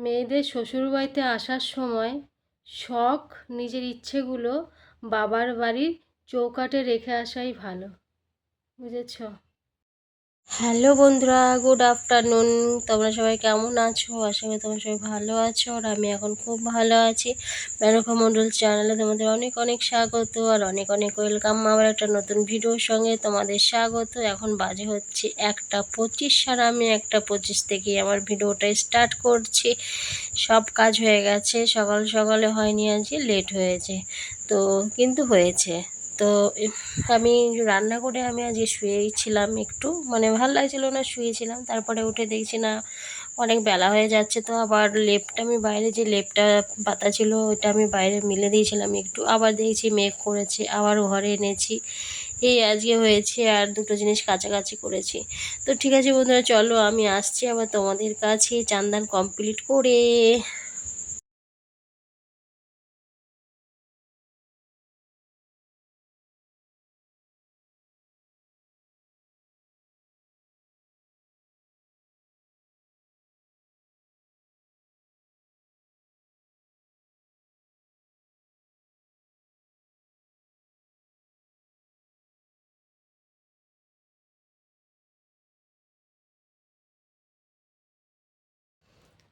মেয়েদের শ্বশুরবাড়িতে আসার সময় শখ নিজের ইচ্ছেগুলো বাবার বাড়ির চৌকাটে রেখে আসাই ভালো। বুঝেছ? হ্যালো বন্ধুরা গুড আফটারনুন তোমরা সবাই কেমন আছো? আশা করি তোমরা সবাই ভালো আছো আর আমি এখন খুব ভালো আছি। মেনকা মণ্ডল চ্যানেলে তোমাদের অনেক অনেক স্বাগত আর অনেক অনেক ওয়েলকাম আমার একটা নতুন ভিডিওর সঙ্গে তোমাদের স্বাগত। এখন বাজে হচ্ছে একটা পঁচিশ আর আমি একটা পঁচিশ থেকে আমার ভিডিওটা স্টার্ট করছি। সব কাজ হয়ে গেছে, সকাল সকালে হয়নি আজকে লেট হয়েছে। তো কিন্তু হয়েছে। তো আমি রান্না করে আমি আজকে শুয়েই ছিলাম একটু। মানে ভালো লাগছিল না, শুয়েছিলাম। তারপরে উঠে দেখছি না, অনেক বেলা হয়ে যাচ্ছে। তো আবার লেপটা আমি বাইরে, যে লেপটা পাতা ছিল ওইটা আমি বাইরে মিলে দিয়েছিলাম একটু। আবার দেখছি মেঘ করেছে, আবার ঘরে এনেছি। এই আজকে হয়েছে আর দুটো জিনিস কাছাকাছি করেছি। তো ঠিক আছে বন্ধুরা, চলো আমি আসছি আবার তোমাদের কাছে। চান্দান কমপ্লিট করে।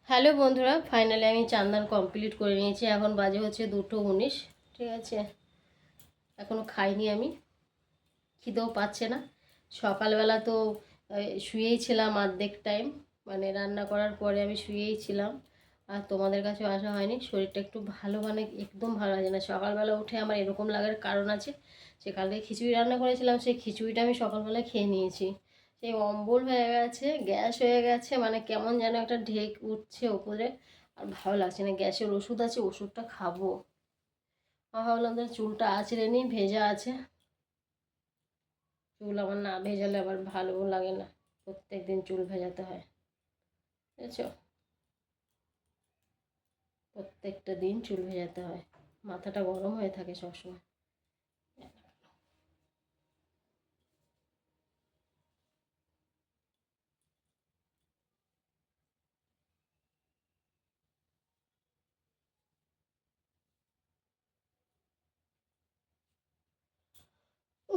হ্যালো বন্ধুরা ফাইনালি আমি চান্দান কমপ্লিট করে নিয়েছি। এখন বাজে হচ্ছে দুটো উনিশ, ঠিক আছে? এখনও খাইনি আমি, খিদেও পাচ্ছে না। সকালবেলা তো শুয়েই ছিলাম অর্ধেক টাইম মানে রান্না করার পরে আমি শুয়েই ছিলাম, আর তোমাদের কাছে আসা হয়নি। শরীরটা একটু ভালো মানে একদম ভালো লাগে না। সকালবেলা উঠে আমার এরকম লাগার কারণ আছে সে কালকে খিচুড়ি রান্না করেছিলাম, সেই খিচুড়িটা আমি সকালবেলা খেয়ে নিয়েছি। সেই অম্বল হয়ে গেছে, গ্যাস হয়ে গেছে মানে কেমন যেন একটা ঢেক উঠছে ওপরে। আর ভালো লাগছে না, গ্যাসের ওষুধ আছে, ওষুধটা খাব। ভাবলাম তাহলে চুলটা আঁচড়ে নিই ভেজা আছে। চুল আমার না ভেজালে আবার ভালোও লাগে না প্রত্যেক দিন চুল ভেজাতে হয়। বুঝেছ? প্রত্যেকটা দিন চুল ভেজাতে হয়, মাথাটা গরম হয়ে থাকে সবসময়।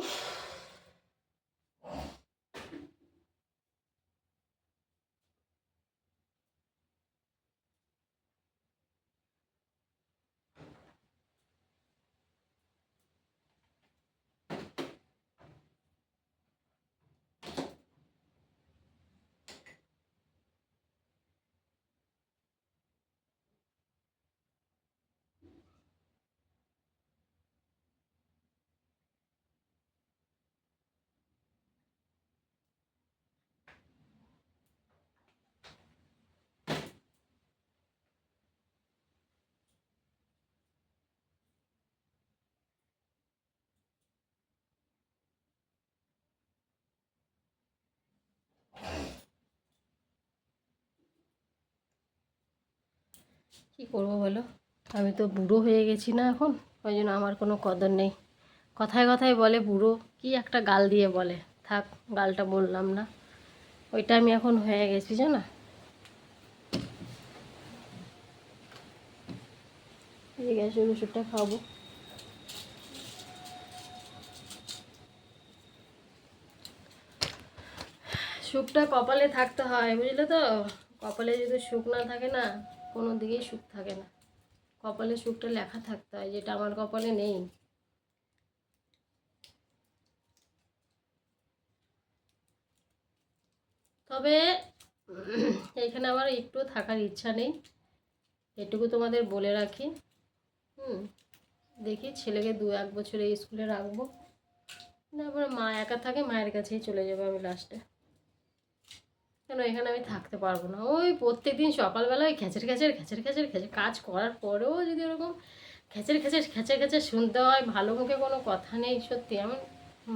Oof. কি করব বলো? আমি তো বুড়ো হয়ে গেছি না এখন, ওই জন্য আমার কোনো কদর নেই। কথায় কথায় বলে, বুড়ো, কি একটা গাল দিয়ে বলে? থাক, গালটা বললাম না। ওইটা আমি এখন হয়ে গেছি, জানো? গ্যাসের ওষুধটা খাব। সুখটা কপালে থাকতে হয়, বুঝলে তো? কপালে যদি সুখ না থাকে না কোনো দিকেই সুখ থাকে না। কপালে সুখটা লেখা থাকতে হয়, যেটা আমার কপালে নেই। তবে এখানে আমার একটু থাকার ইচ্ছা নেই। এটুকু তোমাদের বলে রাখি। হুম, দেখি ছেলেকে দু এক বছরে স্কুলে রাখব। তারপরে মা একা থাকে, মায়ের কাছেই চলে যাব আমি লাস্টে কেন এখানে আমি থাকতে পারব না? ওই প্রত্যেক দিন সকালবেলায় খেচের খেচের খেচের খেচের খেচের কাজ করার পরেও যদি ওরকম খেচের খেচের খেচের খেচের শুনতে হয়, ভালো মুখে কোনো কথা নেই সত্যি, আমার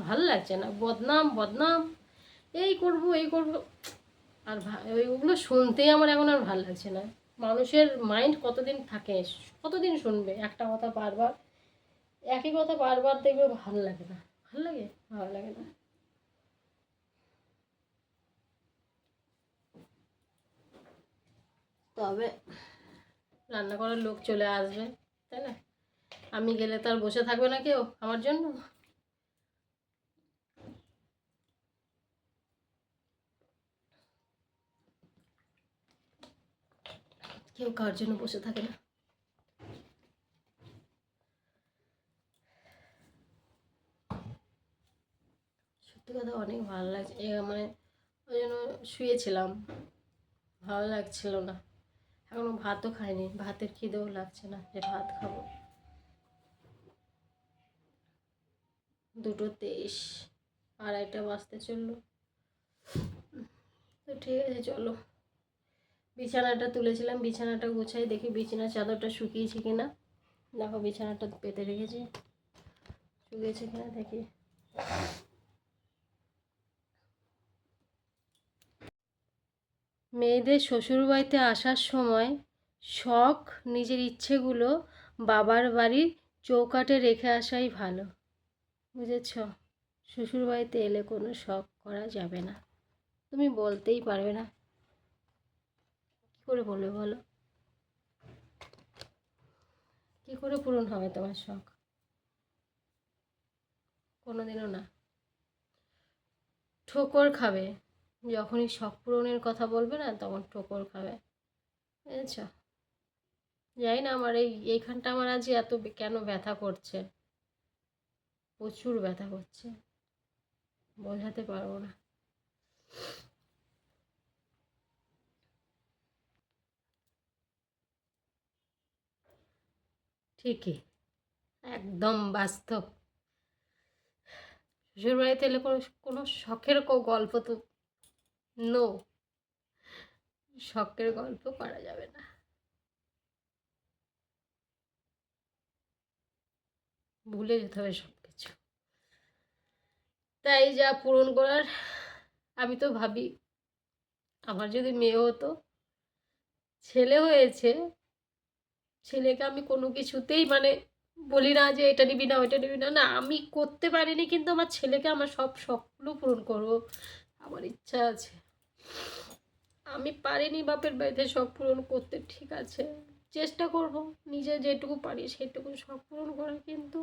ভালো লাগছে না। বদনাম বদনাম, এই করব এই করব, আর ওইগুলো শুনতেই আমার এখন আর ভালো লাগছে না। মানুষের মাইন্ড কতদিন থাকে, কতদিন শুনবে? একটা কথা বারবার, একই কথা বারবার দেখবে, ভালো লাগে না। ভালো লাগে? ভালো লাগে না। তবে রান্না করার লোক চলে আসবে, তাই না? আমি গেলে তো আর বসে থাকবে না কেউ আমার জন্য। কেউ কার জন্য বসে থাকে না? সত্যি কথা অনেক ভালো লাগছে। মানে ওই জন্য শুয়েছিলাম, ভালো লাগছিল না। এখনও ভাতও খাইনি। ভাতের খিদেও লাগছে না যে ভাত খাব। দুটো তেইশ, আড়াইটা বাজতে চলল। তো ঠিক আছে, চলো। বিছানাটা তুলেছিলাম, বিছানাটা গুছাই, দেখি বিছানার চাদরটা শুকিয়েছে কিনা। দেখো বিছানাটা পেতে রেখেছি। শুকিয়েছে কিনা, দেখি। মেয়েদের শ্বশুরবাড়িতে আসার সময় শখ, নিজের ইচ্ছেগুলো বাবার বাড়ির চৌকাটে রেখে আসাই ভালো। বুঝেছ? শ্বশুরবাড়িতে এলে কোনো শখ করা যাবে না। তুমি বলতেই পারবে না। কী করে বলবে বলো? কী করে পূরণ হবে তোমার শখ? কোনোদিনও না। ঠোকর খাবে। যখনই শখ পূরণের কথা বলবে না, তখন ঠোকর খাবে। বুঝেছ? জানি না আমার এই, এইখানটা আমার আজ এত কেন ব্যথা করছে? প্রচুর ব্যথা করছে। বোঝাতে পারব না। ঠিকই। একদম বাস্তব। শ্বশুরবাড়িতে এলে কোনো কোনো শখের গল্প তো নো শখের গল্প করা যাবে না। ভুলে যেতে হবে সব কিছু তাই যা পূরণ করার, আমি তো ভাবি, আমার যদি মেয়ে হতো, ছেলে হয়েছে, ছেলেকে আমি কোনো কিছুতেই মানে বলি না যে এটা নিবি না, ওইটা নিবি না না, আমি করতে পারিনি, কিন্তু আমার ছেলেকে আমার সব শখগুলো পূরণ করব। আমার ইচ্ছা আছে। আমি পারিনি বাপের বাড়িতে শখ পূরণ করতে, ঠিক আছে। চেষ্টা করব নিজে যেটুকু পারি সেটুকু শখ পূরণ করার, কিন্তু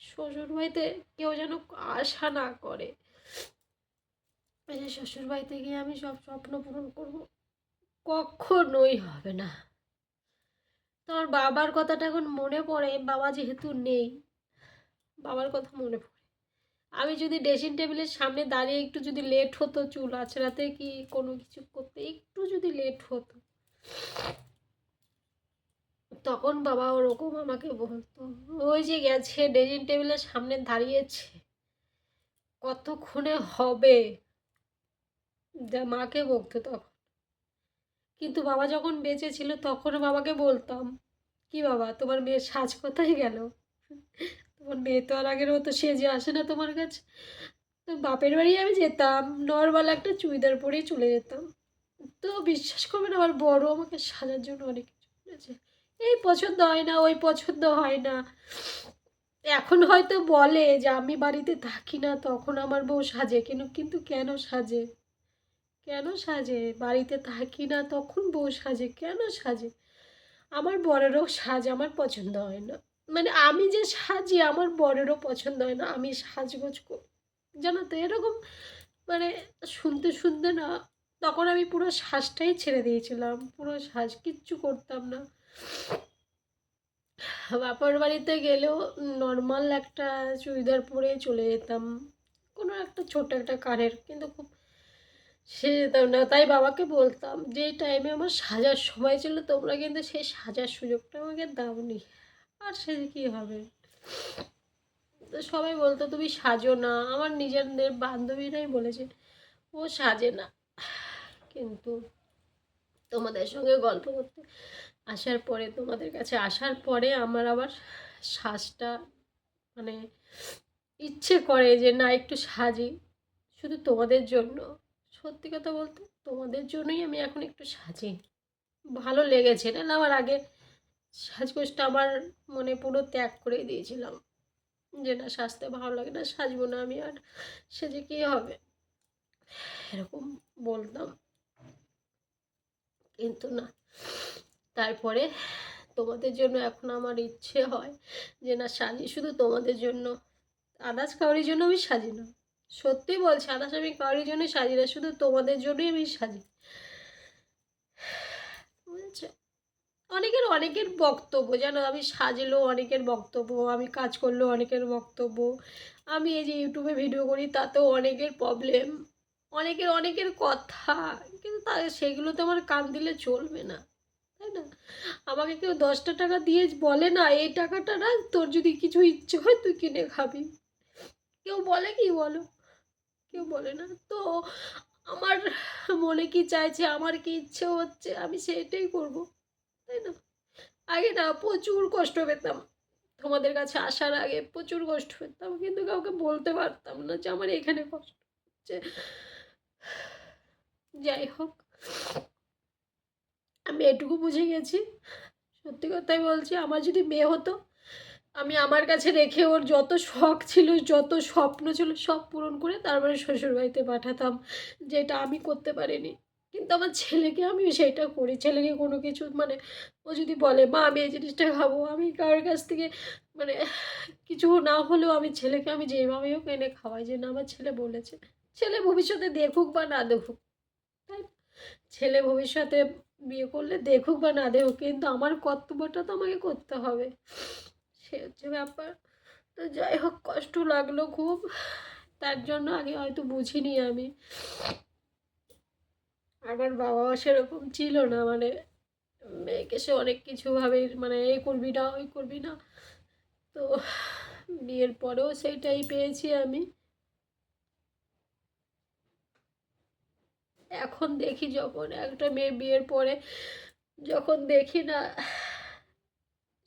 শ্বশুর বাড়িতে কেউ যেন আশা না করে। যে শ্বশুর বাড়িতে গিয়ে আমি সব স্বপ্ন পূরণ করব, কখনোই হবে না। তোমার বাবার কথাটা এখন মনে পড়ে, বাবা যেহেতু নেই, বাবার কথা মনে পড়ে। আমি যদি ড্রেসিং টেবিলের সামনে দাঁড়িয়ে একটু যদি লেট হতো চুল আছড়াতে কি কোনো কিছু করতে একটু যদি লেট হতো? তখন বাবা ওরকম আমাকে বলতো, ওই যে গেছে ড্রেসিং টেবিলের সামনে দাঁড়িয়েছে, কতক্ষণে হবে? যা মাকে বকতো তখন। কিন্তু বাবা যখন বেঁচে ছিল তখন বাবাকে বলতাম, কি বাবা, তোমার মেয়ের সাজ কোথায় গেল? তোমার মেয়ে তো আর আগের মতো সেজে আসে না তোমার কাছে। তো বাপের বাড়ি আমি যেতাম নর্মাল একটা চুড়িদার পরেই চলে যেতাম। তো বিশ্বাস করবে না আমার বড় আমাকে সাজার জন্য অনেক কিছু বলেছে এই পছন্দ হয় না, ওই পছন্দ হয় না। এখন হয়তো বলে যে আমি বাড়িতে থাকি না, তখন আমার বউ সাজে। কিন্তু কিন্তু কেন সাজে? কেন সাজে? বাড়িতে থাকি না, তখন বউ সাজে। কেন সাজে? আমার বরেরও সাজ, আমার পছন্দ হয় না। মানে আমি যে সাজি আমার বরেরও পছন্দ হয় না, আমি সাজগোজ করি। জানো তো, এরকম মানে শুনতে শুনতে না, তখন আমি পুরো সাজটাই ছেড়ে দিয়েছিলাম, পুরো সাজ কিচ্ছু করতাম না। বাপর বাড়িতে গেলেও নর্মাল একটা চুড়িদার পরে চলে যেতাম, কোনো একটা ছোট একটা কানের, কিন্তু খুব সে যেতাম না। তাই বাবাকে বলতাম যে টাইমে আমার সাজার সময় ছিল, তোমরা কিন্তু সেই সাজার সুযোগটা আমাকে দাওনি। আর সে কী হবে? তো সবাই বলতো, তুমি সাজো না। আমার নিজেদের বান্ধবীরাই বলেছে, ও সাজে না। কিন্তু তোমাদের সঙ্গে গল্প করতে আসার পরে, তোমাদের কাছে আসার পরে আমার আবার সাজটা মানে ইচ্ছে করে যে, না, একটু সাজি। শুধু তোমাদের জন্য। সত্যি কথা বলতে তোমাদের জন্যই আমি এখন একটু সাজি। ভালো লেগেছে। না, আমার আগে সাজগোজটা আমার মনে পুরো ত্যাগ করে দিয়েছিলাম। যে না, সাজতে ভালো লাগে না, সাজবো না আমি আর সেজে কী হবে? এরকম বলতাম। কিন্তু না। তারপরে তোমাদের জন্য এখন আমার ইচ্ছে হয় যে না, সাজি শুধু তোমাদের জন্য। আদার্স কাউরির জন্য আমি সাজি না। সত্যি বলছি আদার্স আমি কাউরির জন্য সাজি না, শুধু তোমাদের জন্যই আমি সাজি বুঝেছ অনেকের অনেকের বক্তব্য জানো আমি সাজলেও অনেকের বক্তব্য, আমি কাজ করলেও অনেকের বক্তব্য। আমি এই যে ইউটিউবে ভিডিও করি, তাতেও অনেকের প্রবলেম অনেকের অনেকের কথা, কিন্তু তা, সেগুলোতে আমার কান দিলে চলবে না, তাই না? আমাকে কেউ দশটা টাকা দিয়ে বলে না, এই টাকাটা রাখ, তোর যদি কিছু ইচ্ছে হয়, তুই কিনে খাবি। কেউ বলে কি বলো? কেউ বলে না। তো আমার মনে কি চাইছে, আমার কি ইচ্ছে হচ্ছে, আমি সেটাই করব। তাই না আগে না, প্রচুর কষ্ট পেতাম। তোমাদের কাছে আসার আগে প্রচুর কষ্ট পেতাম, কিন্তু কাউকে বলতে পারতাম না যে আমার এখানে কষ্ট হচ্ছে। যাই হোক, আমি এটুকু বুঝে গেছি। সত্যি কথাই বলছি, আমার যদি মেয়ে হতো, আমি আমার কাছে রেখে ওর যত শখ ছিল, যত স্বপ্ন ছিল, সব পূরণ করে তারপরে শ্বশুরবাড়িতে পাঠাতাম, যেটা আমি করতে পারিনি। কিন্তু আমার ছেলেকে আমি সেইটা করি। ছেলেকে কোনো কিছু মানে ও যদি বলে, মা, আমি এই জিনিসটা খাব, আমি কারোর কাছ থেকে মানে কিছু না হলেও আমি ছেলেকে আমি যেভাবেই হোক এনে খাওয়াই। যে না আমার ছেলে বলেছে, ছেলে ভবিষ্যতে দেখুক বা না দেখুক। তাই ছেলে ভবিষ্যতে বিয়ে করলে দেখুক বা না দেখুক, কিন্তু আমার কর্তব্যটা তো আমাকে করতে হবে। সে হচ্ছে ব্যাপার। তো যাই হোক, কষ্ট লাগল খুব। তার জন্য আগে হয়তো বুঝিনি আমি। আমার বাবাও সেরকম ছিল না মানে মেয়েকে সে অনেক কিছুভাবে মানে এই করবি না, ওই করবি না। তো বিয়ের পরেও সেইটাই পেয়েছি আমি। এখন দেখি যখন একটা মেয়ে বিয়ের পরে যখন দেখি না,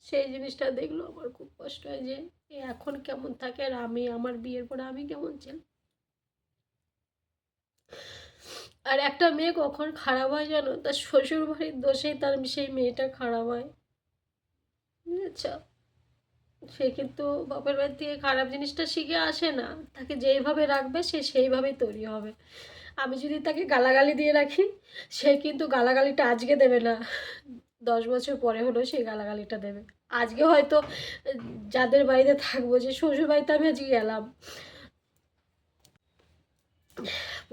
সেই জিনিসটা দেখল, আমার খুব কষ্ট হয় যে এ এখন কেমন থাকে আর আমি, আমার বিয়ের পরে আমি কেমন ছিলাম। আর একটা মেয়ে কখন খারাপ হয় জানো? তার শ্বশুর বাড়ির দোষেই তার সেই মেয়েটা খারাপ হয়। বুঝেছ? সে কিন্তু বাপের বাড়ি থেকে খারাপ জিনিসটা শিখে আসে না। তাকে যেইভাবে রাখবে, সে সেইভাবেই তৈরি হবে। আমি যদি তাকে গালাগালি দিয়ে রাখি, সে কিন্তু গালাগালিটা আজকে দেবে না। দশ বছর পরে হলেও সেই গালাগালিটা দেবে। আজকে হয়তো যাদের বাড়িতে থাকব যে শ্বশুর বাড়িতে আমি আজকে গেলাম।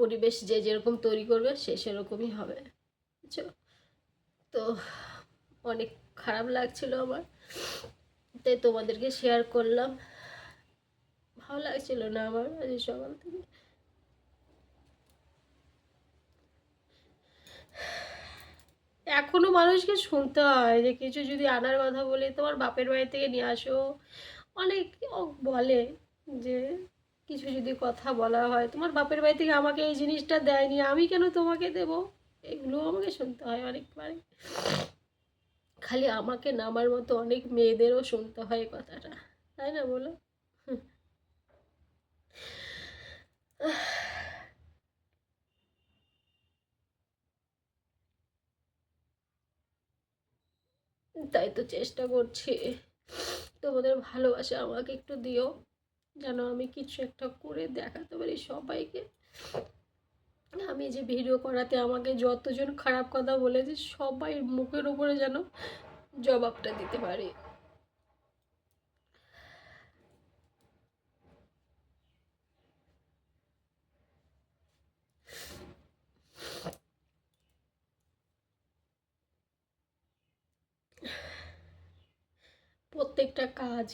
পরিবেশ যে যেরকম তৈরি করবে সে সেরকমই হবে। বুঝছ? তো অনেক খারাপ লাগছিল আমার। তাই তোমাদেরকে শেয়ার করলাম। ভালো লাগছিল না আমার আজ সকাল থেকে? এখনও মানুষকে শুনতে হয় যে কিছু যদি আনার কথা বলে, তোমার বাপের বাড়ি থেকে নিয়ে আসো। অনেক বলে যে কিছু যদি কথা বলা হয়, তোমার বাপের বাড়ি থেকে আমাকে এই জিনিসটা দেয়নি, আমি কেন তোমাকে দেব? এগুলো আমাকে শুনতে হয় অনেকবার খালি আমাকে নামার মতো অনেক মেয়েদেরও শুনতে হয় কথাটা। তাই না বলো? তাই তো চেষ্টা করছি। তোমাদের ভালোবাসা আমাকে একটু দিও। যেন আমি কিছু একটা করে দেখাতে পারি সবাইকে। আমি যে ভিডিও করাতে আমাকে যতজন খারাপ কথা বলেছে, সবাই মুখের উপরে যেন জবাবটা দিতে পারি। প্রত্যেকটা কাজ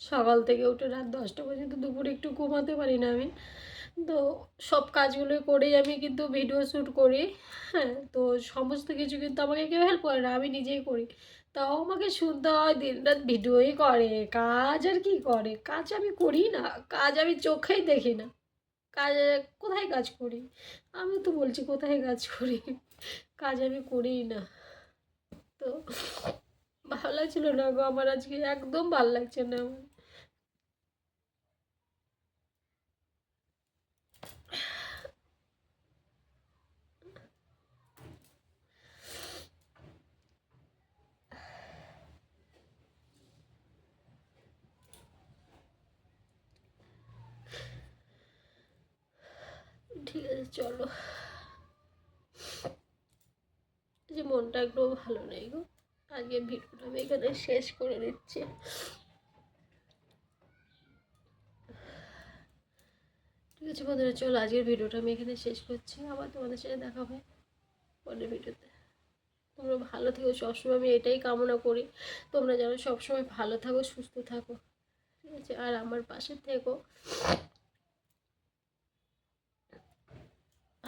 সকাল থেকে উঠে রাত দশটা পর্যন্ত দুপুরে একটু ঘুমাতে পারি না আমি। তো সব কাজগুলো করেই আমি কিন্তু ভিডিও শ্যুট করি। হ্যাঁ তো সমস্ত কিছু কিন্তু আমাকে কেউ হেল্প করে না, আমি নিজেই করি। তাও আমাকে শুনতে হয় দিন রাত ভিডিওই করে, কাজ আর কি করে? কাজ আমি করি না, কাজ আমি চোখেই দেখি না। কাজ, কোথায় কাজ করি? আমি তো বলছি কোথায় কাজ করি? কাজ আমি করি না। তো ভালো লাগছিল না গো, আমার আজকে একদম ভালো লাগছে না। আমার ঠিক আছে চলো। যে মনটা একটু ভালো নেই গো। আজকে ভিডিওটা আমি এখানে শেষ করে দিচ্ছি। ঠিক আছে বন্ধুরা, চলো আজকের ভিডিওটা আমি এখানে শেষ করছি। আবার তোমাদের সাথে দেখা হবে পরের ভিডিওতে। তোমরা ভালো থেকো, সবসময় আমি এটাই কামনা করি। তোমরা যেন সবসময় ভালো থাকো, সুস্থ থাকো। ঠিক আছে, আর আমার পাশে থেকো।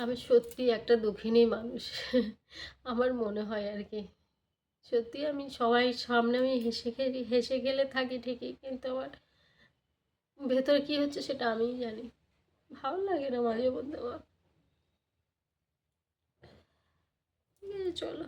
আমি সত্যি একটা দুঃখিনী মানুষ। আমার মনে হয় আর কি। সত্যি আমি সবাই সামনে আমি হেসে খেলি, হেসে গেলে থাকি ঠিকই, কিন্তু আমার ভেতর কী হচ্ছে সেটা আমিই জানি। ভালো লাগে না মাঝে মধ্যে আমার। ঠিক আছে চলো।